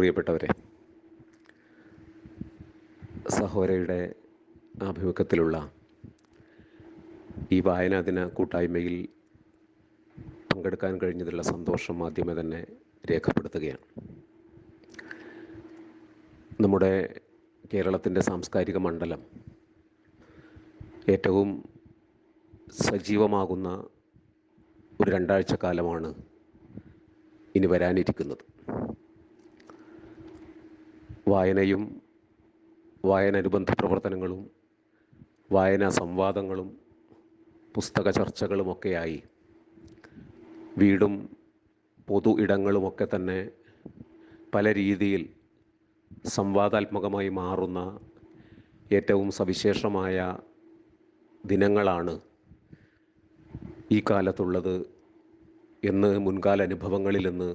പ്രിയപ്പെട്ടവരെ സഹോരയുടെ ആഭിമുഖ്യത്തിലുള്ള ഈ വായനാ ദിന കൂട്ടായ്മയിൽ പങ്കെടുക്കാൻ കഴിഞ്ഞതിലുള്ള സന്തോഷം ആദ്യമേ തന്നെ രേഖപ്പെടുത്തുകയാണ്. നമ്മുടെ കേരളത്തിന്റെ സാംസ്കാരിക മണ്ഡലം ഏറ്റവും സജീവമാകുന്ന ഒരു രണ്ടാഴ്ച കാലമാണ് ഇനി വരാനിരിക്കുന്നത്. വായനയും വായനാനുബന്ധ പ്രവർത്തനങ്ങളും വായനാ സംവാദങ്ങളും പുസ്തക ചർച്ചകളുമൊക്കെയായി വീടും പൊതു ഇടങ്ങളുമൊക്കെ തന്നെ പല രീതിയിൽ സംവാദാത്മകമായി മാറുന്ന ഏറ്റവും സവിശേഷമായ ദിനങ്ങളാണ് ഈ കാലത്തുള്ളത് എന്ന് മുൻകാല അനുഭവങ്ങളിൽ നിന്ന്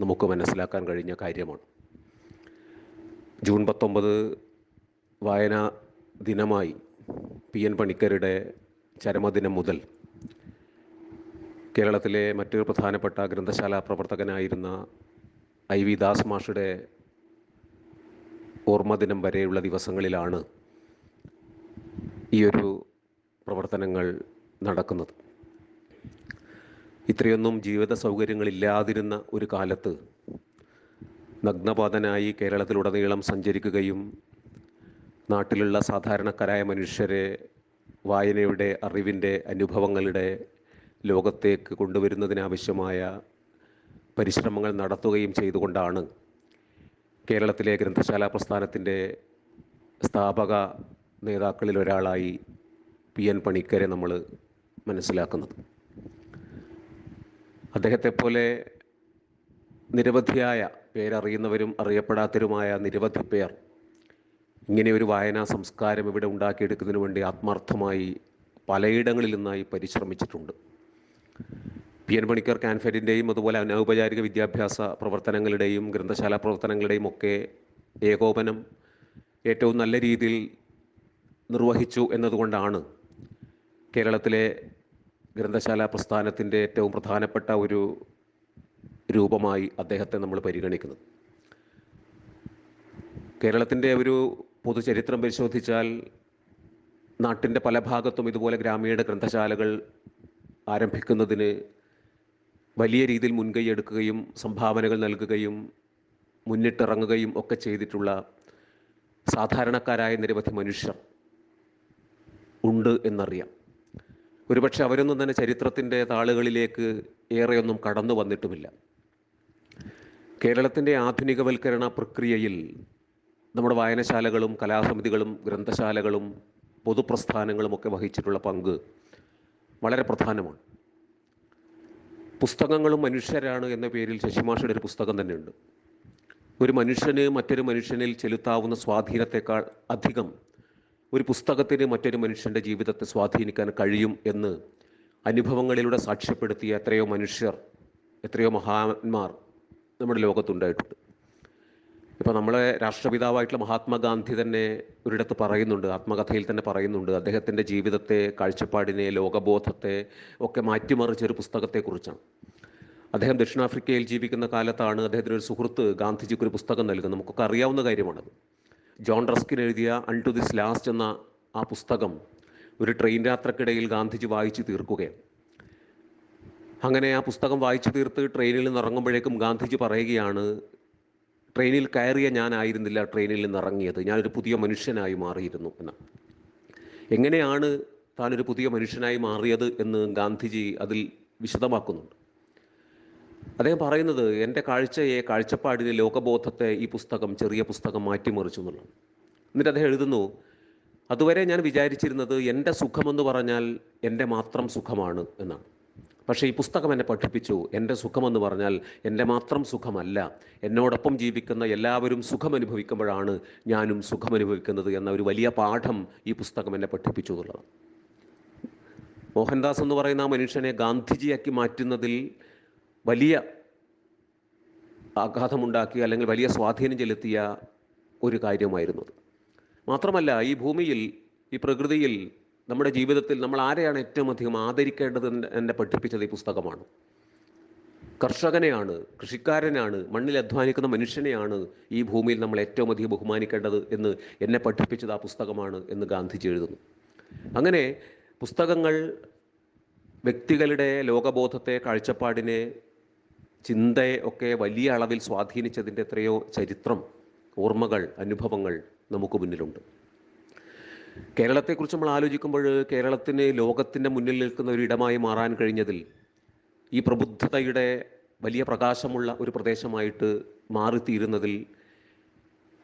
നമുക്ക് മനസ്സിലാക്കാൻ കഴിഞ്ഞ കാര്യമാണ്. ജൂൺ പത്തൊമ്പത് വായനാ ദിനമായി പി എൻ പണിക്കരുടെ ചരമദിനം മുതൽ കേരളത്തിലെ മറ്റൊരു പ്രധാനപ്പെട്ട ഗ്രന്ഥശാല പ്രവർത്തകനായിരുന്ന ഐ വി ദാസ് മാഷുടെ ഓർമ്മദിനം വരെയുള്ള ദിവസങ്ങളിലാണ് ഈ ഒരു പ്രവർത്തനങ്ങൾ നടക്കുന്നത്. ഇത്രയൊന്നും ജീവിത സൗകര്യങ്ങളില്ലാതിരുന്ന ഒരു കാലത്ത് നഗ്നപാതനായി കേരളത്തിലുടനീളം സഞ്ചരിക്കുകയും നാട്ടിലുള്ള സാധാരണക്കാരായ മനുഷ്യരെ വായനയുടെ അറിവിന്റെ അനുഭവങ്ങളുടെ ലോകത്തേക്ക് കൊണ്ടുവരുന്നതിനാവശ്യമായ പരിശ്രമങ്ങൾ നടത്തുകയും ചെയ്തുകൊണ്ടാണ് കേരളത്തിലെ ഗ്രന്ഥശാല പ്രസ്ഥാനത്തിന്റെ സ്ഥാപക നേതാക്കളിൽ ഒരാളായി പി എൻ പണിക്കരെ നമ്മൾ മനസ്സിലാക്കുന്നത്. അദ്ദേഹത്തെപ്പോലെ നിരവധിയായ പേരറിയുന്നവരും അറിയപ്പെടാത്തവരുമായ നിരവധി പേർ ഇങ്ങനെ ഒരു വായനാ സംസ്കാരം ഇവിടെ ഉണ്ടാക്കിയെടുക്കുന്നതിന് വേണ്ടി ആത്മാർത്ഥമായി പലയിടങ്ങളിൽ നിന്നായി പരിശ്രമിച്ചിട്ടുണ്ട്. പി എൻ പണിക്കർ കാൻഫെഡിന്റെയും അതുപോലെ അനൗപചാരിക വിദ്യാഭ്യാസ പ്രവർത്തനങ്ങളുടെയും ഗ്രന്ഥശാല പ്രവർത്തനങ്ങളുടെയും ഒക്കെ ഏകോപനം ഏറ്റവും നല്ല രീതിയിൽ നിർവഹിച്ചു എന്നതുകൊണ്ടാണ് കേരളത്തിലെ ഗ്രന്ഥശാല പ്രസ്ഥാനത്തിന്റെ ഏറ്റവും പ്രധാനപ്പെട്ട ഒരു രൂപമായി അദ്ദേഹത്തെ നമ്മൾ പരിഗണിക്കുന്നത്. കേരളത്തിന്റെ ഒരു പൊതുചരിത്രം പരിശോധിച്ചാൽ നാട്ടിന്റെ പല ഭാഗത്തും ഇതുപോലെ ഗ്രാമീണ ഗ്രന്ഥശാലകൾ ആരംഭിക്കുന്നതിന് വലിയ രീതിയിൽ മുൻകൈ എടുക്കുകയും സംഭാവനകൾ നൽകുകയും മുന്നിട്ടിറങ്ങുകയും ഒക്കെ ചെയ്തിട്ടുള്ള സാധാരണക്കാരായ നിരവധി മനുഷ്യർ ഉണ്ട് എന്നറിയാം. ഒരുപക്ഷെ അവരൊന്നും തന്നെ ചരിത്രത്തിന്റെ താളുകളിലേക്ക് ഏറെയൊന്നും കടന്നു വന്നിട്ടുമില്ല. കേരളത്തിന്റെ ആധുനികവൽക്കരണ പ്രക്രിയയിൽ നമ്മുടെ വായനശാലകളും കലാസമിതികളും ഗ്രന്ഥശാലകളും പൊതുപ്രസ്ഥാനങ്ങളും ഒക്കെ വഹിച്ചിട്ടുള്ള പങ്ക് വളരെ പ്രധാനമാണ്. പുസ്തകങ്ങളും മനുഷ്യരാണ് എന്ന പേരിൽ ശശിമാഷയുടെ ഒരു പുസ്തകം തന്നെയുണ്ട്. ഒരു മനുഷ്യന് മറ്റൊരു മനുഷ്യനിൽ ചെലുത്താവുന്ന സ്വാധീനത്തെക്കാൾ അധികം ഒരു പുസ്തകത്തിന് മറ്റൊരു മനുഷ്യന്റെ ജീവിതത്തെ സ്വാധീനിക്കാൻ കഴിയും എന്ന് അനുഭവങ്ങളിലൂടെ സാക്ഷ്യപ്പെടുത്തിയ എത്രയോ മനുഷ്യർ എത്രയോ മഹാന്മാർ നമ്മുടെ ലോകത്തുണ്ടായിട്ടുണ്ട്. ഇപ്പോൾ നമ്മളെ രാഷ്ട്രപിതാവായിട്ടുള്ള മഹാത്മാഗാന്ധി തന്നെ ഒരിടത്ത് പറയുന്നുണ്ട് ആത്മകഥയിൽ തന്നെ പറയുന്നുണ്ട് അദ്ദേഹത്തിന്റെ ജീവിതത്തെ കാഴ്ചപ്പാടിനെ ലോകബോധത്തെ ഒക്കെ മാറ്റിമറിച്ചൊരു പുസ്തകത്തെക്കുറിച്ചാണ്. അദ്ദേഹം ദക്ഷിണാഫ്രിക്കയിൽ ജീവിക്കുന്ന കാലത്താണ് അദ്ദേഹത്തിന് ഒരു സുഹൃത്ത് ഗാന്ധിജിക്ക് ഒരു പുസ്തകം നൽകുന്നത്. നമുക്കൊക്കെ അറിയാവുന്ന കാര്യമാണത്. ജോൺ റസ്കിൻ എഴുതിയ അൺ ടു ദിസ് ലാസ്റ്റ് എന്ന ആ പുസ്തകം ഒരു ട്രെയിൻ യാത്രക്കിടയിൽ ഗാന്ധിജി വായിച്ചു തീർക്കുകയാണ്. അങ്ങനെ ആ പുസ്തകം വായിച്ചു തീർത്ത് ട്രെയിനിൽ നിന്ന് ഇറങ്ങുമ്പോഴേക്കും ഗാന്ധിജി പറയുകയാണ് ട്രെയിനിൽ കയറിയ ഞാനായിരുന്നില്ല ട്രെയിനിൽ നിന്ന് ഇറങ്ങിയത്. ഞാനൊരു പുതിയ മനുഷ്യനായി മാറിയിരുന്നു. എന്ന്. എങ്ങനെയാണ് താനൊരു പുതിയ മനുഷ്യനായി മാറിയത് എന്ന് ഗാന്ധിജി അതിൽ വിശദമാക്കുന്നുണ്ട്. അദ്ദേഹം പറയുന്നത് എന്റെ കാഴ്ചയെ കാഴ്ചപ്പാടിനെ ലോകബോധത്തെ ഈ പുസ്തകം ചെറിയ പുസ്തകം മാറ്റിമറിച്ചു എന്നുള്ളതാണ്. എന്നിട്ട് അദ്ദേഹം എഴുതുന്നു അതുവരെ ഞാൻ വിചാരിച്ചിരുന്നത് എന്റെ സുഖമെന്ന് പറഞ്ഞാൽ എന്റെ മാത്രം സുഖമാണ് എന്നാണ്. പക്ഷേ ഈ പുസ്തകം എന്നെ പഠിപ്പിച്ചു. എന്റെ സുഖമെന്ന് പറഞ്ഞാൽ എന്റെ മാത്രം സുഖമല്ല. എന്നോടൊപ്പം ജീവിക്കുന്ന എല്ലാവരും സുഖം അനുഭവിക്കുമ്പോഴാണ് ഞാനും സുഖം അനുഭവിക്കുന്നത് എന്ന ഒരു വലിയ പാഠം ഈ പുസ്തകം എന്നെ പഠിപ്പിച്ചു എന്നുള്ളതാണ് മോഹൻദാസ് എന്ന് പറയുന്ന മനുഷ്യനെ ഗാന്ധിജിയാക്കി മാറ്റുന്നതിൽ വലിയ ആഘാതമുണ്ടാക്കിയ അല്ലെങ്കിൽ വലിയ സ്വാധീനം ചെലുത്തിയ ഒരു കാര്യമായിരുന്നു മാത്രമല്ല ഈ ഭൂമിയിൽ ഈ പ്രകൃതിയിൽ നമ്മുടെ ജീവിതത്തിൽ നമ്മൾ ആരെയാണ് ഏറ്റവും അധികം ആദരിക്കേണ്ടത് എന്ന് പഠിപ്പിച്ചത് ഈ പുസ്തകമാണ്. കർഷകനെയാണ് കൃഷിക്കാരനാണ് മണ്ണിൽ അധ്വാനിക്കുന്ന മനുഷ്യനെയാണ് ഈ ഭൂമിയിൽ നമ്മൾ ഏറ്റവും അധികം ബഹുമാനിക്കേണ്ടത് എന്ന് എന്നെ പഠിപ്പിച്ചത് ആ പുസ്തകമാണ് എന്ന് ഗാന്ധിജി എഴുതുന്നു. അങ്ങനെ പുസ്തകങ്ങൾ വ്യക്തികളുടെ ലോകബോധത്തെ കാഴ്ചപ്പാടിനെ ചിന്തയെ ഒക്കെ വലിയ അളവിൽ സ്വാധീനിച്ചതിന്റെ എത്രയോ ചരിത്രം ഓർമ്മകൾ അനുഭവങ്ങൾ നമുക്ക് മുന്നിലുണ്ട്. കേരളത്തെക്കുറിച്ച് നമ്മൾ ആലോചിക്കുമ്പോൾ കേരളത്തിന് ലോകത്തിന്റെ മുന്നിൽ നിൽക്കുന്ന ഒരു ഇടമായി മാറാൻ കഴിഞ്ഞതിൽ ഈ പ്രബുദ്ധതയുടെ വലിയ പ്രകാശമുള്ള ഒരു പ്രദേശമായിട്ട് മാറിത്തീരുന്നതിൽ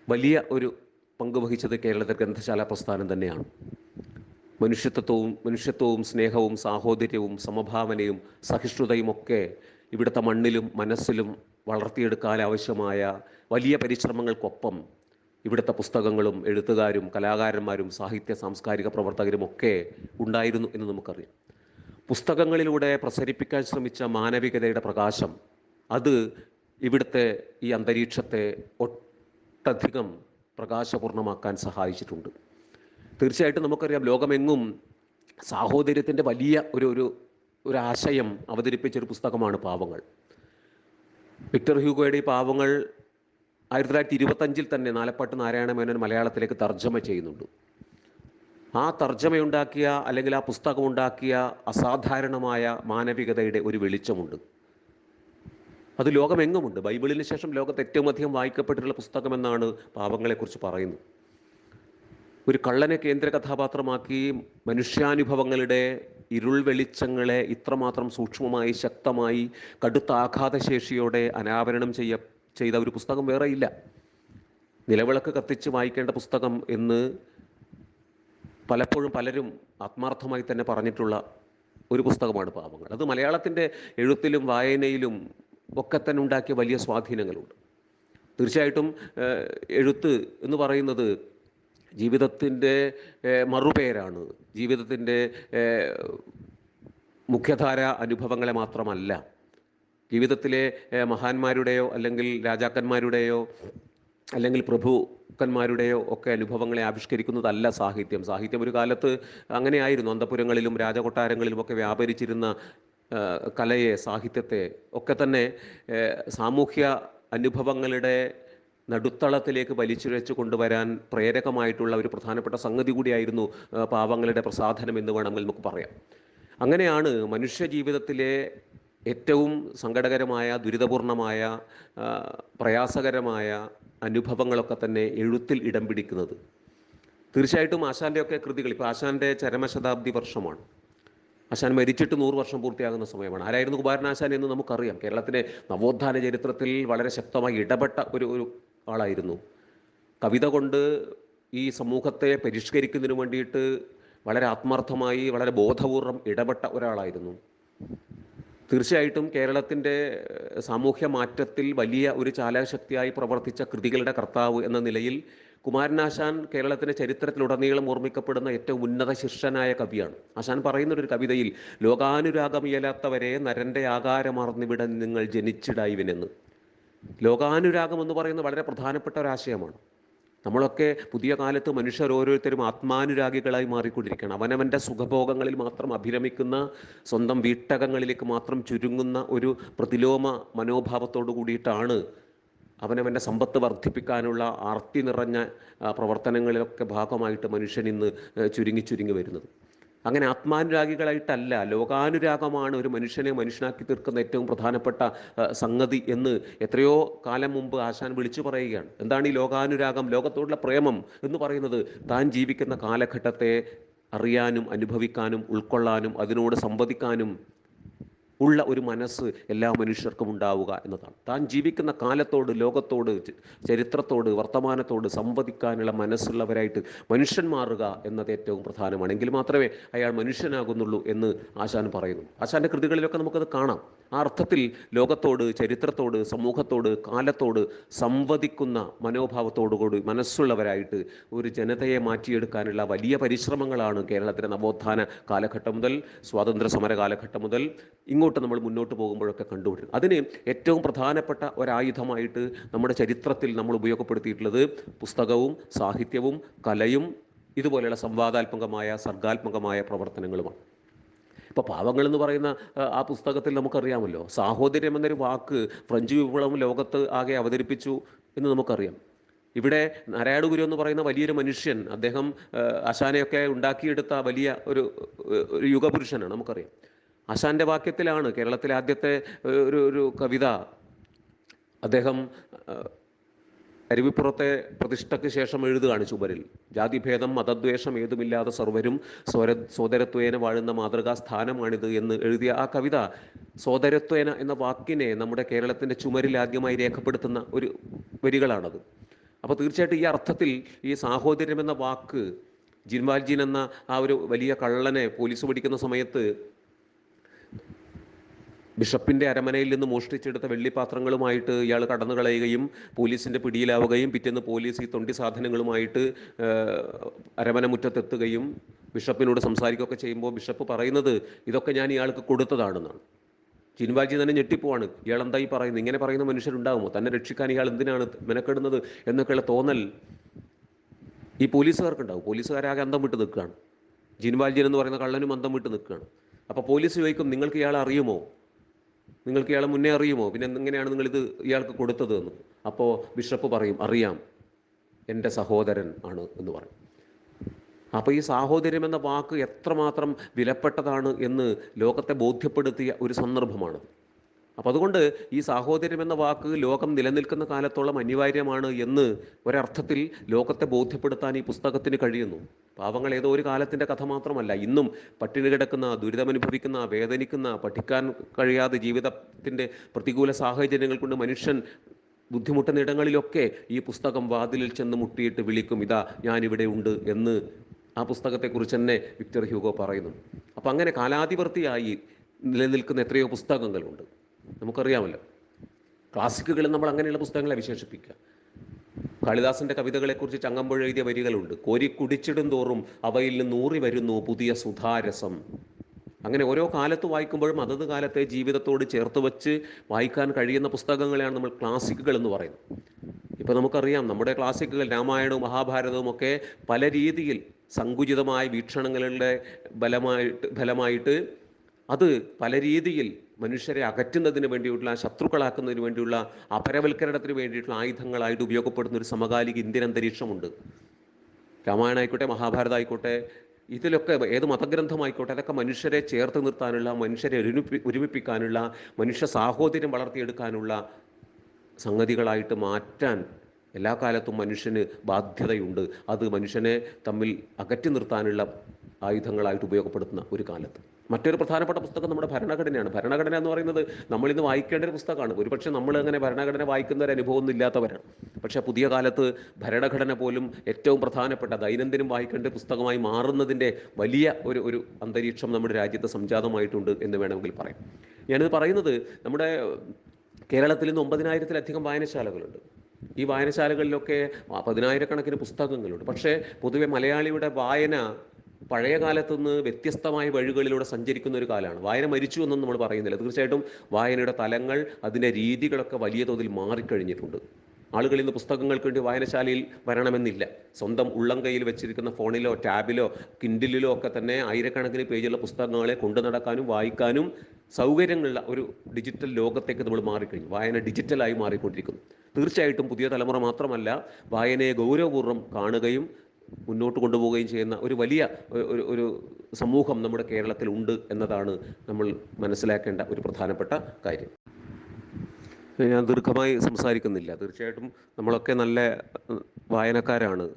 വലിയ ഒരു പങ്ക് വഹിച്ചത് കേരളത്തെ ഗ്രന്ഥശാല പ്രസ്ഥാനം തന്നെയാണ്. മനുഷ്യത്വവും മനുഷ്യത്വവും സ്നേഹവും സാഹോദര്യവും സമഭാവനയും സഹിഷ്ണുതയും ഒക്കെ ഇവിടുത്തെ മണ്ണിലും മനസ്സിലും വളർത്തിയെടുക്കാൻ ആവശ്യമായ വലിയ പരിശ്രമങ്ങൾക്കൊപ്പം ഇവിടുത്തെ പുസ്തകങ്ങളും എഴുത്തുകാരും കലാകാരന്മാരും സാഹിത്യ സാംസ്കാരിക പ്രവർത്തകരും ഒക്കെ ഉണ്ടായിരുന്നു എന്ന് നമുക്കറിയാം. പുസ്തകങ്ങളിലൂടെ പ്രസരിപ്പിക്കാൻ ശ്രമിച്ച മാനവികതയുടെ പ്രകാശം അത് ഇവിടുത്തെ ഈ അന്തരീക്ഷത്തെ ഒട്ടധികം പ്രകാശപൂർണമാക്കാൻ സഹായിച്ചിട്ടുണ്ട്. തീർച്ചയായിട്ടും നമുക്കറിയാം ലോകമെങ്ങും സാഹോദര്യത്തിന്റെ വലിയ ഒരു ഒരു ഒരു ആശയം അവതരിപ്പിച്ചൊരു പുസ്തകമാണ് പാവങ്ങൾ. വിക്ടർ ഹ്യൂഗോയുടെ ഈ പാവങ്ങൾ ആയിരത്തി തൊള്ളായിരത്തി ഇരുപത്തഞ്ചിൽ തന്നെ നാലപ്പാട്ട് നാരായണ മേനോൻ മലയാളത്തിലേക്ക് തർജമ ചെയ്യുന്നുണ്ട്. ആ തർജമയുണ്ടാക്കിയ അല്ലെങ്കിൽ ആ പുസ്തകമുണ്ടാക്കിയ അസാധാരണമായ മാനവികതയുടെ ഒരു വെളിച്ചമുണ്ട്. അത് ലോകമെങ്ങുമുണ്ട്? ബൈബിളിന് ശേഷം ലോകത്ത് ഏറ്റവും അധികം വായിക്കപ്പെട്ടിട്ടുള്ള പുസ്തകമെന്നാണ് പാപങ്ങളെക്കുറിച്ച് പറയുന്നത്. ഒരു കള്ളനെ കേന്ദ്ര കഥാപാത്രമാക്കി മനുഷ്യാനുഭവങ്ങളുടെ ഇരുൾ വെളിച്ചങ്ങളെ ഇത്രമാത്രം സൂക്ഷ്മമായി ശക്തമായി കടുത്ത ആഘാതശേഷിയോടെ അനാവരണം ചെയ്യ ചെയ്ത ഒരു പുസ്തകം വേറെ ഇല്ല. നിലവിളക്ക് കത്തിച്ച് വായിക്കേണ്ട പുസ്തകം എന്ന് പലപ്പോഴും പലരും ആത്മാർത്ഥമായി തന്നെ പറഞ്ഞിട്ടുള്ള ഒരു പുസ്തകമാണ് പാവങ്ങൾ അത് മലയാളത്തിന്റെ എഴുത്തിലും വായനയിലും ഒക്കെ തന്നെ ഉണ്ടാക്കിയ വലിയ സ്വാധീനങ്ങളുണ്ട്. തീർച്ചയായിട്ടും എഴുത്ത് എന്ന് പറയുന്നത് ജീവിതത്തിന്റെ മറുപേരാണ്. ജീവിതത്തിന്റെ മുഖ്യധാര അനുഭവങ്ങളെ മാത്രമല്ല ജീവിതത്തിലെ മഹാന്മാരുടെയോ അല്ലെങ്കിൽ രാജാക്കന്മാരുടെയോ അല്ലെങ്കിൽ പ്രഭുക്കന്മാരുടെയോ ഒക്കെ അനുഭവങ്ങളെ ആവിഷ്കരിക്കുന്നതല്ല സാഹിത്യം. സാഹിത്യം ഒരു കാലത്ത് അങ്ങനെയായിരുന്നു. അന്തപുരങ്ങളിലും രാജകൊട്ടാരങ്ങളിലും ഒക്കെ വ്യാപരിച്ചിരുന്ന കലയെ സാഹിത്യത്തെ ഒക്കെ തന്നെ സാമൂഹ്യ അനുഭവങ്ങളുടെ നടുത്തളത്തിലേക്ക് വലിച്ചിഴച്ചു കൊണ്ടുവരാൻ പ്രേരകമായിട്ടുള്ള ഒരു പ്രധാനപ്പെട്ട സംഗതി കൂടിയായിരുന്നു പാവങ്ങളുടെ പ്രസാധനം എന്ന് വേണമെങ്കിൽ നമുക്ക് പറയാം. അങ്ങനെയാണ് മനുഷ്യ ജീവിതത്തിലെ ഏറ്റവും സങ്കടകരമായ ദുരിതപൂർണമായ പ്രയാസകരമായ അനുഭവങ്ങളൊക്കെ തന്നെ എഴുത്തിൽ ഇടം പിടിക്കുന്നത്. തീർച്ചയായിട്ടും ആശാന്റെയൊക്കെ കൃതികൾ ഇപ്പോൾ ആശാന്റെ ചരമശതാബ്ദി വർഷമാണ്. ആശാൻ മരിച്ചിട്ട് നൂറ് വർഷം പൂർത്തിയാകുന്ന സമയമാണ്. ആരായിരുന്നു കുമാരനാശാൻ എന്ന് നമുക്കറിയാം. കേരളത്തിലെ നവോത്ഥാന ചരിത്രത്തിൽ വളരെ ശക്തമായി ഇടപെട്ട ഒരു ഒരു ആളായിരുന്നു. കവിത കൊണ്ട് ഈ സമൂഹത്തെ പരിഷ്കരിക്കുന്നതിന് വേണ്ടിയിട്ട് വളരെ ആത്മാർത്ഥമായി വളരെ ബോധപൂർവം ഇടപെട്ട ഒരാളായിരുന്നു. തീർച്ചയായിട്ടും കേരളത്തിന്റെ സാമൂഹ്യ മാറ്റത്തിൽ വലിയ ഒരു ചാലകശക്തിയായി പ്രവർത്തിച്ച കൃതികളുടെ കർത്താവ് എന്ന നിലയിൽ കുമാരനാശാൻ കേരളത്തിന്റെ ചരിത്രത്തിലുടനീളം ഓർമ്മിക്കപ്പെടുന്ന ഏറ്റവും ഉന്നത ശിഷ്യനായ കവിയാണ്. ആശാൻ പറയുന്നൊരു കവിതയിൽ ലോകാനുരാഗമിയലാത്തവരെ നരന്റെ ആകാരമാർന്നിവിടെ നിങ്ങൾ ജനിച്ചിടായിവനെന്ന്. ലോകാനുരാഗം എന്ന് പറയുന്നത് വളരെ പ്രധാനപ്പെട്ട ഒരാശയമാണ്. നമ്മളൊക്കെ പുതിയ കാലത്ത് മനുഷ്യർ ഓരോരുത്തരും ആത്മാനുരാഗികളായി മാറിക്കൊണ്ടിരിക്കുകയാണ്. അവനവന്റെ സുഖഭോഗങ്ങളിൽ മാത്രം അഭിരമിക്കുന്ന സ്വന്തം വീട്ടകങ്ങളിലേക്ക് മാത്രം ചുരുങ്ങുന്ന ഒരു പ്രതിലോമ മനോഭാവത്തോടു കൂടിയിട്ടാണ് അവനവന്റെ സമ്പത്ത് വർദ്ധിപ്പിക്കാനുള്ള ആർത്തി നിറഞ്ഞ പ്രവർത്തനങ്ങളിലൊക്കെ ഭാഗമായിട്ട് മനുഷ്യൻ ഇന്ന് ചുരുങ്ങി ചുരുങ്ങി വരുന്നത്. അങ്ങനെ ആത്മാനുരാഗികളായിട്ടല്ല. ലോകാനുരാഗമാണ് ഒരു മനുഷ്യനെ മനുഷ്യനാക്കി തീർക്കുന്ന ഏറ്റവും പ്രധാനപ്പെട്ട സംഗതി എന്ന് എത്രയോ കാലം മുമ്പ് ആശാൻ വിളിച്ചു പറയുകയാണ്. എന്താണ് ഈ ലോകാനുരാഗം ലോകത്തോടുള്ള പ്രേമം എന്ന് പറയുന്നത്? താൻ ജീവിക്കുന്ന കാലഘട്ടത്തെ അറിയാനും അനുഭവിക്കാനും ഉൾക്കൊള്ളാനും അതിനോട് സംവദിക്കാനും ഉള്ള ഒരു മനസ്സ് എല്ലാ മനുഷ്യർക്കും ഉണ്ടാവുക എന്നതാണ്. താൻ ജീവിക്കുന്ന കാലത്തോട് ലോകത്തോട് ചരിത്രത്തോട് വർത്തമാനത്തോട് സംവദിക്കാനുള്ള മനസ്സുള്ളവരായിട്ട് മനുഷ്യൻ മാറുക എന്നത് ഏറ്റവും പ്രധാനമാണ്. എങ്കിൽ മാത്രമേ അയാൾ മനുഷ്യനാകുന്നുള്ളൂ എന്ന് ആശാൻ പറയുന്നു. ആശാന്റെ കൃതികളിലൊക്കെ നമുക്കത് കാണാം. ആ അർത്ഥത്തിൽ ലോകത്തോട് ചരിത്രത്തോട് സമൂഹത്തോട് കാലത്തോട് സംവദിക്കുന്ന മനോഭാവത്തോടുകൂടി മനസ്സുള്ളവരായിട്ട് ഒരു ജനതയെ മാറ്റിയെടുക്കാനുള്ള വലിയ പരിശ്രമങ്ങളാണ് കേരളത്തിലെ നവോത്ഥാന കാലഘട്ടം മുതൽ സ്വാതന്ത്ര്യ സമര കാലഘട്ടം മുതൽ ഇങ്ങോട്ട് നമ്മൾ മുന്നോട്ട് പോകുമ്പോഴൊക്കെ കണ്ടുപിടിക്കും അതിന് ഏറ്റവും പ്രധാനപ്പെട്ട ഒരായുധമായിട്ട് നമ്മുടെ ചരിത്രത്തിൽ നമ്മൾ ഉപയോഗപ്പെടുത്തിയിട്ടുള്ളത് പുസ്തകവും സാഹിത്യവും കലയും ഇതുപോലെയുള്ള സംവാദാത്മകമായ സർഗാത്മകമായ പ്രവർത്തനങ്ങളുമാണ്. ഇപ്പോൾ പാവങ്ങൾ എന്ന് പറയുന്ന ആ, പുസ്തകത്തിൽ നമുക്കറിയാമല്ലോ സാഹോദര്യം എന്നൊരു വാക്ക് ഫ്രഞ്ച് വിപ്ലവം ലോകത്ത് ആകെ അവതരിപ്പിച്ചു എന്ന് നമുക്കറിയാം. ഇവിടെ നാരായണ ഗുരു എന്ന് പറയുന്ന വലിയൊരു മനുഷ്യൻ അദ്ദേഹം അശാനയൊക്കെ ഉണ്ടാക്കിയെടുത്ത വലിയ ഒരു ഒരു യുഗപുരുഷനാണ് നമുക്കറിയാം. ആശാന്റെ വാക്യത്തിലാണ് കേരളത്തിലെ ആദ്യത്തെ ഒരു ഒരു കവിത. അദ്ദേഹം അരുവിപ്പുറത്തെ പ്രതിഷ്ഠയ്ക്ക് ശേഷം എഴുതുകയാണ് ചുമരിൽ ജാതിഭേദം മതദ്വേഷം ഏതുമില്ലാതെ സർവരും സ്വര സോദരത്വേന വാഴുന്ന മാതൃകാ സ്ഥാനമാണിത് എന്ന് എഴുതിയ ആ കവിത സോദരത്വേന എന്ന വാക്കിനെ നമ്മുടെ കേരളത്തിന്റെ ചുമരിൽ ആദ്യമായി രേഖപ്പെടുത്തുന്ന ഒരു വരികളാണത്. അപ്പോൾ തീർച്ചയായിട്ടും ഈ അർത്ഥത്തിൽ ഈ സാഹോദര്യം എന്ന വാക്ക് ജിൻവാൽജീൻ എന്ന ആ ഒരു വലിയ കള്ളനെ പോലീസ് പിടിക്കുന്ന സമയത്ത് ബിഷപ്പിന്റെ അരമനയിൽ നിന്ന് മോഷ്ടിച്ചെടുത്ത വെള്ളിപാത്രങ്ങളുമായിട്ട് ഇയാൾ കടന്നു കളയുകയും പോലീസിന്റെ പിടിയിലാവുകയും പിറ്റേന്ന് പോലീസ് ഈ തൊണ്ടി സാധനങ്ങളുമായിട്ട് അരമന മുറ്റത്തെത്തുകയും ബിഷപ്പിനോട് സംസാരിക്കുകയൊക്കെ ചെയ്യുമ്പോൾ ബിഷപ്പ് പറയുന്നത് ഇതൊക്കെ ഞാൻ ഇയാൾക്ക് കൊടുത്തതാണെന്നാണ്. ചിൻവാജി തന്നെ ഞെട്ടിപ്പോവാണ്. ഇയാൾ എന്തായി പറയുന്നത്? ഇങ്ങനെ പറയുന്ന മനുഷ്യരുണ്ടാകുമോ തന്നെ രക്ഷിക്കാൻ ഇയാൾ എന്തിനാണ് മെനക്കെടുന്നത്? എന്നൊക്കെയുള്ള തോന്നൽ ഈ പോലീസുകാർക്കുണ്ടാവും. പോലീസുകാരാകെ അന്തം വിട്ട് നിൽക്കുകയാണ്. ജിൻവാൽജിൻ എന്ന് പറയുന്ന കള്ളനും അന്തം വിട്ട് നിൽക്കുകയാണ്. അപ്പോൾ പോലീസ് ചോദിക്കും നിങ്ങൾക്ക് ഇയാൾ അറിയുമോ? നിങ്ങൾക്ക് ഇയാളെ മുന്നേ അറിയുമോ? പിന്നെ എങ്ങനെയാണ് നിങ്ങളിത് ഇയാൾക്ക് കൊടുത്തതെന്ന് അപ്പോൾ ബിഷപ്പ് പറയും അറിയാം എന്റെ സഹോദരൻ ആണ് എന്ന് പറയും. അപ്പോൾ ഈ സാഹോദര്യം എന്ന വാക്ക് എത്രമാത്രം വിലപ്പെട്ടതാണ് എന്ന് ലോകത്തെ ബോധ്യപ്പെടുത്തിയ ഒരു സന്ദർഭമാണ് അപ്പോൾ അതുകൊണ്ട് ഈ സാഹോദര്യം എന്ന വാക്ക് ലോകം നിലനിൽക്കുന്ന കാലത്തോളം അനിവാര്യമാണ് എന്ന് ഒരർത്ഥത്തിൽ ലോകത്തെ ബോധ്യപ്പെടുത്താൻ ഈ പുസ്തകത്തിന് കഴിയുന്നു. പാവങ്ങൾ ഏതോ ഒരു കാലത്തിന്റെ കഥ മാത്രമല്ല ഇന്നും പട്ടിണി കിടക്കുന്ന ദുരിതമനുഭവിക്കുന്ന വേദനിക്കുന്ന പഠിക്കാൻ കഴിയാതെ ജീവിതത്തിന്റെ പ്രതികൂല സാഹചര്യങ്ങൾ കൊണ്ട് മനുഷ്യൻ ബുദ്ധിമുട്ടുന്ന ഇടങ്ങളിലൊക്കെ ഈ പുസ്തകം വാതിലിൽ ചെന്ന് മുട്ടിയിട്ട് വിളിക്കും ഇതാ ഞാനിവിടെ ഉണ്ട് എന്ന് ആ പുസ്തകത്തെക്കുറിച്ച് തന്നെ വിക്ടർ ഹ്യൂഗോ പറയുന്നു. അപ്പം അങ്ങനെ കാലാതിവർത്തിയായി നിലനിൽക്കുന്ന എത്രയോ പുസ്തകങ്ങളുണ്ട്. നമുക്കറിയാമല്ലോ. ക്ലാസിക്കുകളിൽ നമ്മൾ അങ്ങനെയുള്ള പുസ്തകങ്ങളെ വിശേഷിപ്പിക്കുക. കാളിദാസന്റെ കവിതകളെക്കുറിച്ച് ചങ്ങമ്പുഴ എഴുതിയ വരികളുണ്ട്. കോരി കുടിച്ചിടും തോറും അവയിൽ നിന്ന് ഊറി വരുന്നു പുതിയ സുധാരസം. അങ്ങനെ ഓരോ കാലത്ത് വായിക്കുമ്പോഴും അതത് കാലത്തെ ജീവിതത്തോട് ചേർത്ത് വെച്ച് വായിക്കാൻ കഴിയുന്ന പുസ്തകങ്ങളെയാണ് നമ്മൾ ക്ലാസിക്കുകൾ എന്ന് പറയുന്നത്. ഇപ്പോൾ നമുക്കറിയാം നമ്മുടെ ക്ലാസിക്കുകൾ രാമായണവും മഹാഭാരതവും ഒക്കെ പല രീതിയിൽ സങ്കുചിതമായ വീക്ഷണങ്ങളുടെ ബലമായിട്ട് ഫലമായിട്ട് അത് പല രീതിയിൽ മനുഷ്യരെ അകറ്റുന്നതിന് വേണ്ടിയിട്ടുള്ള ശത്രുക്കളാക്കുന്നതിന് വേണ്ടിയുള്ള അപരവൽക്കരണത്തിന് വേണ്ടിയിട്ടുള്ള ആയുധങ്ങളായിട്ട് ഉപയോഗപ്പെടുന്ന ഒരു സമകാലിക ഇന്ത്യൻ അന്തരീക്ഷമുണ്ട്. രാമായണം ആയിക്കോട്ടെ മഹാഭാരതം ആയിക്കോട്ടെ ഇതിലൊക്കെ ഏത് മതഗ്രന്ഥമായിക്കോട്ടെ അതൊക്കെ മനുഷ്യരെ ചേർത്ത് നിർത്താനുള്ള മനുഷ്യരെ ഒരുമിപ്പി ഒരുമിപ്പിക്കാനുള്ള മനുഷ്യ സാഹോദര്യം വളർത്തിയെടുക്കാനുള്ള സംഗതികളായിട്ട് മാറ്റാൻ എല്ലാ കാലത്തും മനുഷ്യന് ബാധ്യതയുണ്ട്. അത് മനുഷ്യനെ തമ്മിൽ അകറ്റി നിർത്താനുള്ള ആയുധങ്ങളായിട്ട് ഉപയോഗപ്പെടുത്തുന്ന ഒരു കാലത്ത്. മറ്റൊരു പ്രധാനപ്പെട്ട പുസ്തകം നമ്മുടെ ഭരണഘടനയാണ്. ഭരണഘടന എന്ന് പറയുന്നത് നമ്മളിന്ന് വായിക്കേണ്ട ഒരു പുസ്തകമാണ്. ഒരുപക്ഷെ നമ്മൾ അങ്ങനെ ഭരണഘടന വായിക്കുന്ന ഒരു അനുഭവമൊന്നും ഇല്ലാത്തവരാണ്. പക്ഷേ പുതിയ കാലത്ത് ഭരണഘടന പോലും ഏറ്റവും പ്രധാനപ്പെട്ട ദൈനംദിനം വായിക്കേണ്ട പുസ്തകമായി മാറുന്നതിന്റെ വലിയ ഒരു ഒരു അന്തരീക്ഷം നമ്മുടെ രാജ്യത്ത് സംജാതമായിട്ടുണ്ട് എന്ന് വേണമെങ്കിൽ പറയാം. ഞാനിത് പറയുന്നത് നമ്മുടെ കേരളത്തിൽ ഇന്ന് ഒമ്പതിനായിരത്തിലധികം വായനശാലകളുണ്ട്. ഈ വായനശാലകളിലൊക്കെ പതിനായിരക്കണക്കിന് പുസ്തകങ്ങളുണ്ട്. പക്ഷേ പൊതുവെ മലയാളിയുടെ വായന പഴയ കാലത്തുനിന്ന് വ്യത്യസ്തമായ വഴികളിലൂടെ സഞ്ചരിക്കുന്ന ഒരു കാലമാണ്. വായന മരിച്ചു എന്നൊന്നും നമ്മൾ പറയുന്നില്ല. തീർച്ചയായിട്ടും വായനയുടെ തലങ്ങൾ അതിന്റെ രീതികളൊക്കെ വലിയ തോതിൽ മാറിക്കഴിഞ്ഞിട്ടുണ്ട്. ആളുകൾ ഇന്ന് പുസ്തകങ്ങൾക്ക് വേണ്ടി വായനശാലയിൽ വരണമെന്നില്ല. സ്വന്തം ഉള്ളം കയ്യിൽ വെച്ചിരിക്കുന്ന ഫോണിലോ ടാബിലോ കിൻഡിലിലോ ഒക്കെ തന്നെ ആയിരക്കണക്കിന് പേജുള്ള പുസ്തകങ്ങളെ കൊണ്ടു നടക്കാനും വായിക്കാനും സൗകര്യങ്ങളുള്ള ഒരു ഡിജിറ്റൽ ലോകത്തേക്ക് നമ്മൾ മാറിക്കഴിഞ്ഞു. വായന ഡിജിറ്റലായി മാറിക്കൊണ്ടിരിക്കുന്നു. തീർച്ചയായിട്ടും പുതിയ തലമുറ മാത്രമല്ല വായനയെ ഗൗരവപൂർവം കാണുകയും മുന്നോട്ട് കൊണ്ടുപോവുകയും ചെയ്യുന്ന ഒരു വലിയ ഒരു- ഒരു സമൂഹം നമ്മുടെ കേരളത്തിൽ ഉണ്ട് എന്നതാണ് നമ്മൾ മനസ്സിലാക്കേണ്ട ഒരു പ്രധാനപ്പെട്ട കാര്യം. ഞാൻ ദീർഘമായി സംസാരിക്കുന്നില്ല. തീർച്ചയായിട്ടും നമ്മളൊക്കെ നല്ല വായനക്കാരാണ്.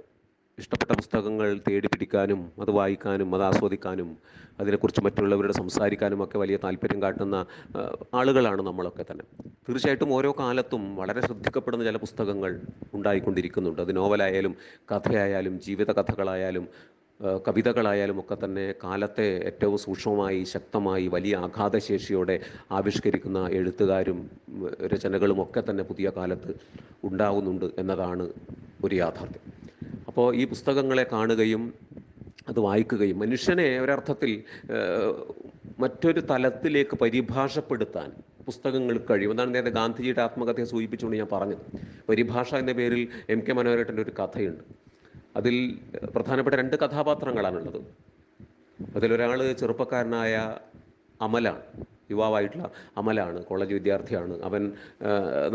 ഇഷ്ടപ്പെട്ട പുസ്തകങ്ങൾ തേടി പിടിക്കാനും അത് വായിക്കാനും അത് ആസ്വദിക്കാനും അതിനെക്കുറിച്ച് മറ്റുള്ളവരോട് സംസാരിക്കാനും ഒക്കെ വലിയ താല്പര്യം കാട്ടുന്ന ആളുകളാണ് നമ്മളൊക്കെ തന്നെ. തീർച്ചയായിട്ടും ഓരോ കാലത്തും വളരെ ശ്രദ്ധിക്കപ്പെടുന്ന ചില പുസ്തകങ്ങൾ ഉണ്ടായിക്കൊണ്ടിരിക്കുന്നുണ്ട്. അത് നോവലായാലും കഥയായാലും ജീവിത കഥകളായാലും കവിതകളായാലും ഒക്കെ തന്നെ കാലത്തെ ഏറ്റവും സൂക്ഷ്മമായി ശക്തമായി വലിയ ആഘാതശേഷിയോടെ ആവിഷ്കരിക്കുന്ന എഴുത്തുകാരും രചനകളും ഒക്കെ തന്നെ പുതിയ കാലത്ത് ഉണ്ടാകുന്നുണ്ട് എന്നതാണ് ഒരു യാഥാർത്ഥ്യം. അപ്പോൾ ഈ പുസ്തകങ്ങളെ കാണുകയും അത് വായിക്കുകയും മനുഷ്യനെ ഒരർത്ഥത്തിൽ മറ്റൊരു തലത്തിലേക്ക് പരിഭാഷപ്പെടുത്താൻ പുസ്തകങ്ങൾ കഴിയും. അതാണ് നേരത്തെ ഗാന്ധിജിയുടെ ആത്മകഥയെ സൂചിപ്പിച്ചുകൊണ്ട് ഞാൻ പറഞ്ഞത്. പരിഭാഷ എന്ന പേരിൽ എം കെ മനോഹരേട്ടന്റെ ഒരു കഥയുണ്ട്. അതിൽ പ്രധാനപ്പെട്ട രണ്ട് കഥാപാത്രങ്ങളാണുള്ളത്. അതിലൊരാൾ ചെറുപ്പക്കാരനായ അമലാണ് യുവാവായിട്ടുള്ള അമലാണ് കോളേജ് വിദ്യാർത്ഥിയാണ്. അവൻ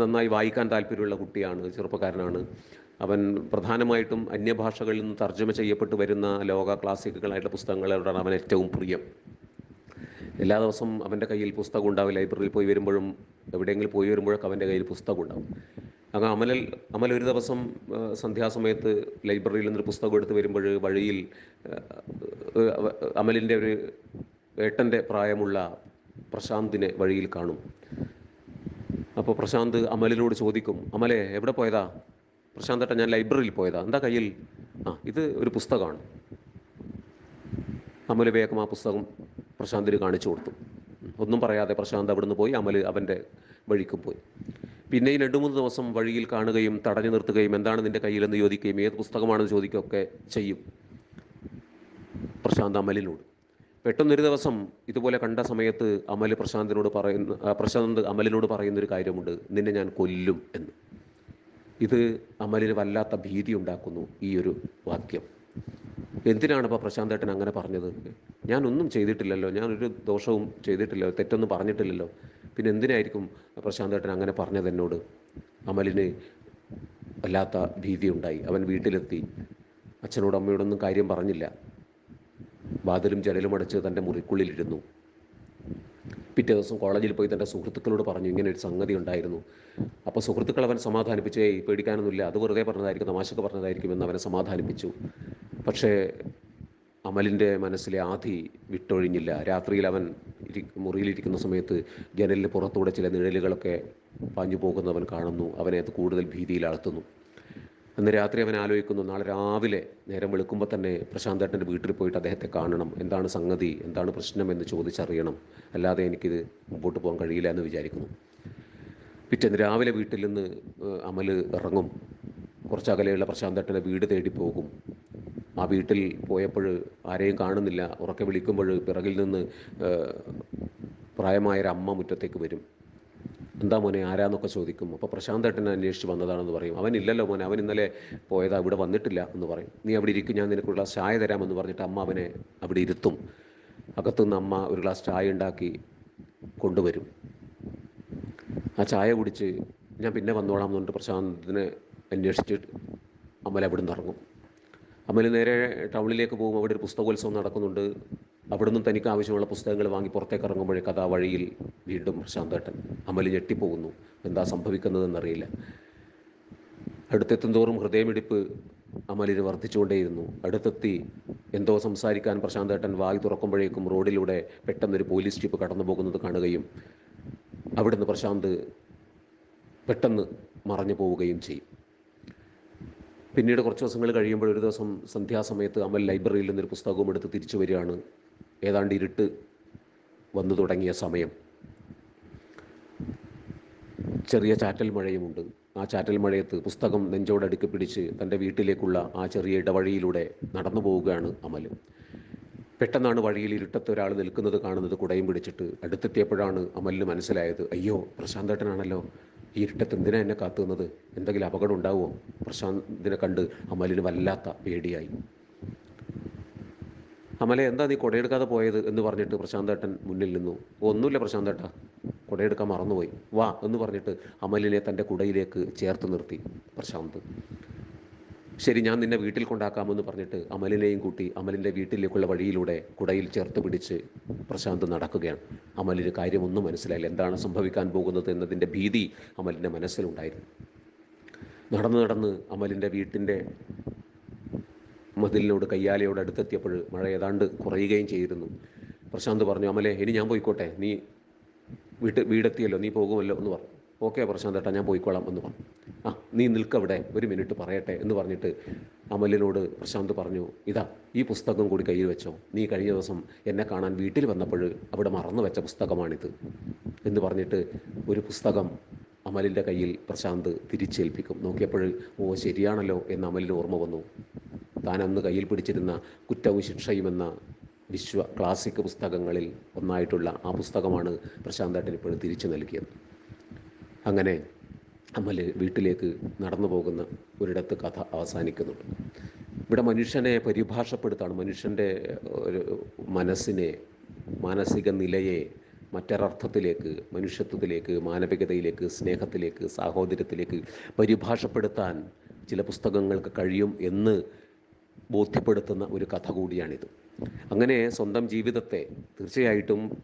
നന്നായി വായിക്കാൻ താല്പര്യമുള്ള കുട്ടിയാണ് ചെറുപ്പക്കാരനാണ്. അവൻ പ്രധാനമായിട്ടും അന്യഭാഷകളിൽ നിന്ന് തർജമ ചെയ്യപ്പെട്ട് വരുന്ന ലോക ക്ലാസിക്കുകളായിട്ടുള്ള പുസ്തകങ്ങളോടാണ് അവൻ ഏറ്റവും പ്രിയം. എല്ലാ ദിവസവും അവന്റെ കയ്യിൽ പുസ്തകം ഉണ്ടാവും ലൈബ്രറിയിൽ പോയി വരുമ്പോഴും എവിടെയെങ്കിലും പോയി വരുമ്പോഴൊക്കെ അവന്റെ കയ്യിൽ പുസ്തകം ഉണ്ടാവും. അങ്ങനെ അമലൽ അമൽ ഒരു ദിവസം സന്ധ്യാസമയത്ത് ലൈബ്രറിയിൽ നിന്നൊരു പുസ്തകം എടുത്ത് വരുമ്പോൾ വഴിയിൽ അമലിന്റെ ഒരു ഏട്ടന്റെ പ്രായമുള്ള പ്രശാന്തിനെ വഴിയിൽ കാണും. അപ്പോൾ പ്രശാന്ത് അമലിനോട് ചോദിക്കും അമലെ എവിടെ പോയതാ? പ്രശാന്ത് ഏട്ടാ ഞാൻ ലൈബ്രറിയിൽ പോയതാ. എന്താ കയ്യിൽ? ആ ഇത് ഒരു പുസ്തകമാണ്. അമൽ വേഗം ആ പുസ്തകം പ്രശാന്തിന് കാണിച്ചു കൊടുത്തു. ഒന്നും പറയാതെ പ്രശാന്ത് അവിടുന്ന് പോയി അമൽ അവന്റെ വഴിക്കും പോയി. പിന്നെയും രണ്ട് മൂന്ന് ദിവസം വഴിയിൽ കാണുകയും തടഞ്ഞു നിർത്തുകയും എന്താണ് നിന്റെ കയ്യിലെന്ന് ചോദിക്കുകയും ഏത് പുസ്തകമാണെന്ന് ചോദിക്കുകയൊക്കെ ചെയ്യും പ്രശാന്ത് അമലിനോട്. പെട്ടെന്നൊരു ദിവസം ഇതുപോലെ കണ്ട സമയത്ത് അമൽ പ്രശാന്തിനോട് പറയുന്ന പ്രശാന്ത് അമലിനോട് പറയുന്നൊരു കാര്യമുണ്ട്. നിന്നെ ഞാൻ കൊല്ലും എന്ന്. ഇത് അമലിന് വല്ലാത്ത ഭീതി ഉണ്ടാക്കുന്നു ഈ ഒരു വാക്യം. എന്തിനാണ് ഇപ്പോൾ പ്രശാന്തേട്ടൻ അങ്ങനെ പറഞ്ഞത്? ഞാനൊന്നും ചെയ്തിട്ടില്ലല്ലോ. ഞാനൊരു ദോഷവും ചെയ്തിട്ടില്ലല്ലോ. തെറ്റൊന്നും പറഞ്ഞിട്ടില്ലല്ലോ. പിന്നെ എന്തിനായിരിക്കും പ്രശാന്തേട്ടൻ അങ്ങനെ പറഞ്ഞത് എന്നോട്? അമലിന് വല്ലാത്ത ഭീതിയുണ്ടായി അവൻ വീട്ടിലെത്തി. അച്ഛനോടും അമ്മയോടൊന്നും കാര്യം പറഞ്ഞില്ല. വാതിലും ജനലും അടച്ച് തന്റെ മുറിക്കുള്ളിലിരുന്നു. പിറ്റേ ദിവസം കോളേജിൽ പോയി തന്റെ സുഹൃത്തുക്കളോട് പറഞ്ഞു ഇങ്ങനെ ഒരു സംഗതി ഉണ്ടായിരുന്നു. അപ്പോൾ സുഹൃത്തുക്കൾ അവൻ സമാധാനിപ്പിച്ചു പേടിക്കാനൊന്നുമില്ല. അത് വെറുതെ പറഞ്ഞതായിരിക്കും തമാശക്ക് പറഞ്ഞതായിരിക്കും എന്ന് അവനെ സമാധാനിപ്പിച്ചു. പക്ഷേ അമലിന്റെ മനസ്സിലെ ആധി വിട്ടൊഴിഞ്ഞില്ല. രാത്രിയിൽ അവൻ മുറിയിലിരിക്കുന്ന സമയത്ത് ജനലിന് പുറത്തൂടെ ചില നിഴലുകളൊക്കെ പാഞ്ഞു പോകുന്നവൻ കാണുന്നു. അവനെ അത് കൂടുതൽ ഭീതിയിലാഴ്ത്തുന്നു. അന്ന് രാത്രി അവൻ ആലോചിക്കുന്നു നാളെ രാവിലെ നേരം വെളുക്കുമ്പോൾ തന്നെ പ്രശാന്തേട്ടന്റെ വീട്ടിൽ പോയിട്ട് അദ്ദേഹത്തെ കാണണം. എന്താണ് സംഗതി? എന്താണ് പ്രശ്നം എന്ന് ചോദിച്ചറിയണം. അല്ലാതെ എനിക്കിത് മുമ്പോട്ട് പോകാൻ കഴിയില്ല എന്ന് വിചാരിക്കുന്നു. പിറ്റേന്ന് രാവിലെ വീട്ടിൽ നിന്ന് അമൽ ഇറങ്ങും. കുറച്ചകലെയുള്ള പ്രശാന്തേട്ടന്റെ വീട് തേടി പോകും. ആ വീട്ടിൽ പോയപ്പോൾ ആരെയും കാണുന്നില്ല. ഉറക്കെ വിളിക്കുമ്പോൾ പിറകിൽ നിന്ന് പ്രായമായൊരമ്മ മുറ്റത്തേക്ക് വരും. എന്താ മോനെ ആരാന്നൊക്കെ ചോദിക്കും. അപ്പോൾ പ്രശാന്ത് ഏട്ടനെ അന്വേഷിച്ച് വന്നതാണെന്ന് പറയും. അവൻ ഇല്ലല്ലോ മോനെ അവൻ ഇന്നലെ പോയതാ ഇവിടെ വന്നിട്ടില്ല എന്ന് പറയും. നീ അവിടെ ഇരിക്കും ഞാൻ നിനക്ക് ഒരു ഗ്ലാസ് ചായ തരാമെന്ന് പറഞ്ഞിട്ട് അമ്മ അവനെ അവിടെ ഇരുത്തും. അകത്തുനിന്ന് അമ്മ ഒരു ഗ്ലാസ് ചായ ഉണ്ടാക്കി കൊണ്ടുവരും. ആ ചായ കുടിച്ച് ഞാൻ പിന്നെ വന്നോളാം എന്ന് പറഞ്ഞിട്ട് പ്രശാന്തിനെ അന്വേഷിച്ച് അമൽ അവിടെ നിന്ന് ഇറങ്ങും. അമ്മൽ നേരെ ടൗണിലേക്ക് പോകും. അവിടെ ഒരു പുസ്തകോത്സവം നടക്കുന്നുണ്ട്. അവിടെ നിന്നും തനിക്ക് ആവശ്യമുള്ള പുസ്തകങ്ങൾ വാങ്ങി പുറത്തേക്ക് ഇറങ്ങുമ്പോഴേ കഥാ വഴിയിൽ വീണ്ടും പ്രശാന്തേട്ടൻ അമൽ ഞെട്ടിപ്പോകുന്നു. എന്താ സംഭവിക്കുന്നതെന്നറിയില്ല. അടുത്തെത്തും തോറും ഹൃദയമിടിപ്പ് അമലിന് വർദ്ധിച്ചുകൊണ്ടേയിരുന്നു. അടുത്തെത്തി എന്തോ സംസാരിക്കാൻ പ്രശാന്തേട്ടൻ വായി തുറക്കുമ്പോഴേക്കും റോഡിലൂടെ പെട്ടെന്നൊരു പോലീസ് ജീപ്പ് കടന്നു പോകുന്നത് കാണുകയും അവിടുന്ന് പ്രശാന്ത് പെട്ടെന്ന് മറഞ്ഞു പോവുകയും ചെയ്യും. പിന്നീട് കുറച്ച് ദിവസങ്ങൾ കഴിയുമ്പോൾ ഒരു ദിവസം സന്ധ്യാസമയത്ത് അമൽ ലൈബ്രറിയിൽ നിന്നൊരു പുസ്തകവും എടുത്ത് തിരിച്ചു വരികയാണ് ഏതാണ്ട് ഇരുട്ട് വന്നു തുടങ്ങിയ സമയം. ചെറിയ ചാറ്റൽ മഴയുമുണ്ട്. ആ ചാറ്റൽ മഴയത്ത് പുസ്തകം നെഞ്ചോടടുക്കി പിടിച്ച് തന്റെ വീട്ടിലേക്കുള്ള ആ ചെറിയ ഇടവഴിയിലൂടെ നടന്നു പോവുകയാണ് അമൽ പെട്ടെന്നാണ് വഴിയിൽ ഇരുട്ടത്ത് ഒരാൾ നിൽക്കുന്നത് കാണുന്നത് കുടയും പിടിച്ചിട്ട്. അടുത്തെത്തിയപ്പോഴാണ് അമലിന് മനസ്സിലായത് അയ്യോ പ്രശാന്തേട്ടനാണല്ലോ ഈ ഇരുട്ടത്ത് എന്തിനാ എന്നെ കാത്തുന്നത്? എന്തെങ്കിലും അപകടം ഉണ്ടാവുമോ പ്രശാന്തിനെ കണ്ട് അമലിന് വല്ലാത്ത പേടിയായി. അമലെ എന്താ നീ കൊടയെടുക്കാതെ പോയത് എന്ന് പറഞ്ഞിട്ട് പ്രശാന്തേട്ടൻ മുന്നിൽ നിന്നു. ഒന്നുമില്ല പ്രശാന്തേട്ടാ കൊടയെടുക്കാൻ മറന്നുപോയി. വാ എന്ന് പറഞ്ഞിട്ട് അമലിനെ തന്റെ കുടയിലേക്ക് ചേർത്ത് നിർത്തി പ്രശാന്ത്. ശരി ഞാൻ നിന്നെ വീട്ടിൽ കൊണ്ടാക്കാമെന്ന് പറഞ്ഞിട്ട് അമലിനെയും കൂട്ടി അമലിന്റെ വീട്ടിലേക്കുള്ള വഴിയിലൂടെ കുടയിൽ ചേർത്ത് പിടിച്ച് പ്രശാന്ത് നടക്കുകയാണ്. അമലിന് കാര്യമൊന്നും മനസ്സിലായില്ല. എന്താണ് സംഭവിക്കാൻ പോകുന്നത് എന്നതിന്റെ ഭീതി അമലിന്റെ മനസ്സിലുണ്ടായിരുന്നു. നടന്ന് നടന്ന് അമലിന്റെ വീട്ടിന്റെ മതിലിനോട് കയ്യാലയോട് അടുത്തെത്തിയപ്പോൾ മഴ ഏതാണ്ട് കുറയുകയും ചെയ്തിരുന്നു. പ്രശാന്ത് പറഞ്ഞു അമലെ ഇനി ഞാൻ പോയിക്കോട്ടെ. നീ വീട്ട് വീടെത്തിയല്ലോ. നീ പോകുമല്ലോ എന്ന് പറഞ്ഞു. ഓക്കെ പ്രശാന്ത് ഏട്ടാ ഞാൻ പോയിക്കോളാം എന്ന് പറഞ്ഞു. ആ നീ നിൽക്കവിടെ. ഒരു മിനിറ്റ് പറയട്ടെ എന്ന് പറഞ്ഞിട്ട് അമലിനോട് പ്രശാന്ത് പറഞ്ഞു ഇതാ ഈ പുസ്തകം കൂടി കയ്യിൽ വെച്ചോ. നീ കഴിഞ്ഞ ദിവസം എന്നെ കാണാൻ വീട്ടിൽ വന്നപ്പോൾ അവിടെ മറന്നു വെച്ച പുസ്തകമാണിത്. എന്ന് പറഞ്ഞിട്ട് ഒരു പുസ്തകം അമലിന്റെ കയ്യിൽ പ്രശാന്ത് തിരിച്ചേൽപ്പിക്കും. നോക്കിയപ്പോൾ ഓ ശരിയാണല്ലോ എന്ന് അമലിന് ഓർമ്മ വന്നു. താൻ അന്ന് കയ്യിൽ പിടിച്ചിരുന്ന കുറ്റവും ശിക്ഷയും എന്ന വിശ്വ ക്ലാസിക് പുസ്തകങ്ങളിൽ ഒന്നായിട്ടുള്ള ആ പുസ്തകമാണ് പ്രശാന്തേട്ടൻ ഇപ്പോഴും തിരിച്ചു നൽകിയത്. അങ്ങനെ അമൽ വീട്ടിലേക്ക് നടന്നു പോകുന്ന ഒരിടത്ത് കഥ അവസാനിക്കുന്നുണ്ട്. ഇവിടെ മനുഷ്യനെ പരിഭാഷപ്പെടുത്താണ്. മനുഷ്യന്റെ ഒരു മനസ്സിനെ മാനസിക നിലയെ മറ്റൊരർത്ഥത്തിലേക്ക് മനുഷ്യത്വത്തിലേക്ക് മാനവികതയിലേക്ക് സ്നേഹത്തിലേക്ക് സാഹോദര്യത്തിലേക്ക് പരിഭാഷപ്പെടുത്താൻ ചില പുസ്തകങ്ങൾക്ക് കഴിയും എന്ന് ബോധ്യപ്പെടുത്തുന്ന ഒരു കഥ കൂടിയാണിത്. അങ്ങനെ സ്വന്തം ജീവിതത്തെ തീർച്ചയായിട്ടും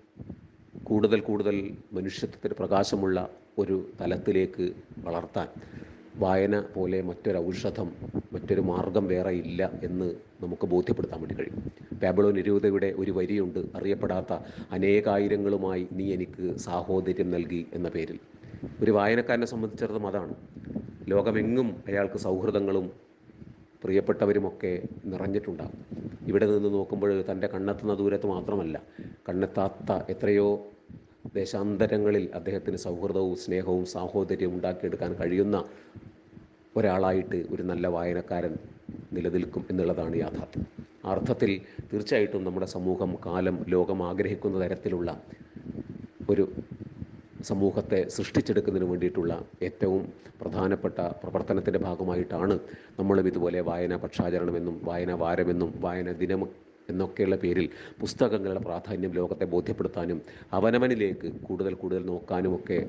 കൂടുതൽ കൂടുതൽ മനുഷ്യത്വത്തിന് പ്രകാശമുള്ള ഒരു തലത്തിലേക്ക് വളർത്താൻ വായന പോലെ മറ്റൊരു ഔഷധം മറ്റൊരു മാർഗം വേറെ ഇല്ല എന്ന് നമുക്ക് ബോധ്യപ്പെടുത്താൻ വേണ്ടി കഴിയും. പാബിളോ നിരൂതയുടെ ഒരു വരിയുണ്ട് അറിയപ്പെടാത്ത അനേകായിരങ്ങളുമായി നീ എനിക്ക് സാഹോദര്യം നൽകി എന്ന പേരിൽ. ഒരു വായനക്കാരനെ സംബന്ധിച്ചിടത്തോളം അതാണ്. ലോകമെങ്ങും അയാൾക്ക് സൗഹൃദങ്ങളും പ്രിയപ്പെട്ടവരുമൊക്കെ നിറഞ്ഞിട്ടുണ്ടാകും. ഇവിടെ നിന്ന് നോക്കുമ്പോൾ തന്റെ കണ്ണെത്തുന്ന ദൂരത്ത് മാത്രമല്ല കണ്ണെത്താത്ത എത്രയോ ദേശാന്തരങ്ങളിൽ അദ്ദേഹത്തിന് സൗഹൃദവും സ്നേഹവും സാഹോദര്യവും ഉണ്ടാക്കിയെടുക്കാൻ കഴിയുന്ന ഒരാളായിട്ട് ഒരു നല്ല വായനക്കാരൻ നിലനിൽക്കും എന്നുള്ളതാണ് യാഥാർത്ഥ്യം. അർത്ഥത്തിൽ തീർച്ചയായിട്ടും നമ്മുടെ സമൂഹം കാലം ലോകം ആഗ്രഹിക്കുന്ന തരത്തിലുള്ള ഒരു സമൂഹത്തെ സൃഷ്ടിച്ചെടുക്കുന്നതിന് വേണ്ടിയിട്ടുള്ള ഏറ്റവും പ്രധാനപ്പെട്ട പ്രവർത്തനത്തിന്റെ ഭാഗമായിട്ടാണ് നമ്മളും ഇതുപോലെ വായനാ പക്ഷാചരണമെന്നും വായനാ വാരമെന്നും വായനാ ദിനം എന്നൊക്കെയുള്ള പേരിൽ പുസ്തകങ്ങളുടെ പ്രാധാന്യം ലോകത്തെ ബോധ്യപ്പെടുത്താനും അവനവനിലേക്ക് കൂടുതൽ കൂടുതൽ നോക്കാനുമൊക്കെ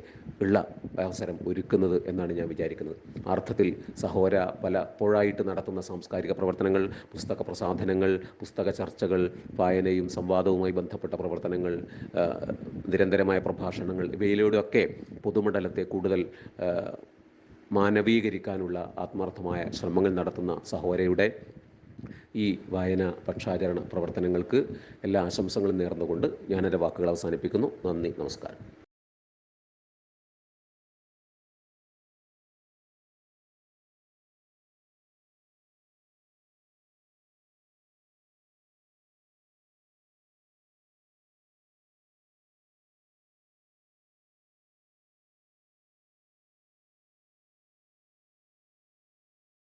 ഉള്ള അവസരം ഒരുക്കുന്നത് എന്നാണ് ഞാൻ വിചാരിക്കുന്നത്. അർത്ഥത്തിൽ സഹോര പലപ്പോഴായിട്ട് നടത്തുന്ന സാംസ്കാരിക പ്രവർത്തനങ്ങൾ പുസ്തക പ്രസാധനങ്ങൾ പുസ്തക ചർച്ചകൾ വായനയും സംവാദവുമായി ബന്ധപ്പെട്ട പ്രവർത്തനങ്ങൾ നിരന്തരമായ പ്രഭാഷണങ്ങൾ ഇവയിലൂടെയൊക്കെ പൊതുമണ്ഡലത്തെ കൂടുതൽ മാനവീകരിക്കാനുള്ള ആത്മാർത്ഥമായ ശ്രമങ്ങൾ നടത്തുന്ന സഹോരയുടെ ഈ വായന പക്ഷാചരണ പ്രവർത്തനങ്ങൾക്ക് എല്ലാ ആശംസകളും നേർന്നുകൊണ്ട് ഞാനെന്റെ വാക്കുകൾ അവസാനിപ്പിക്കുന്നു. നന്ദി നമസ്കാരം.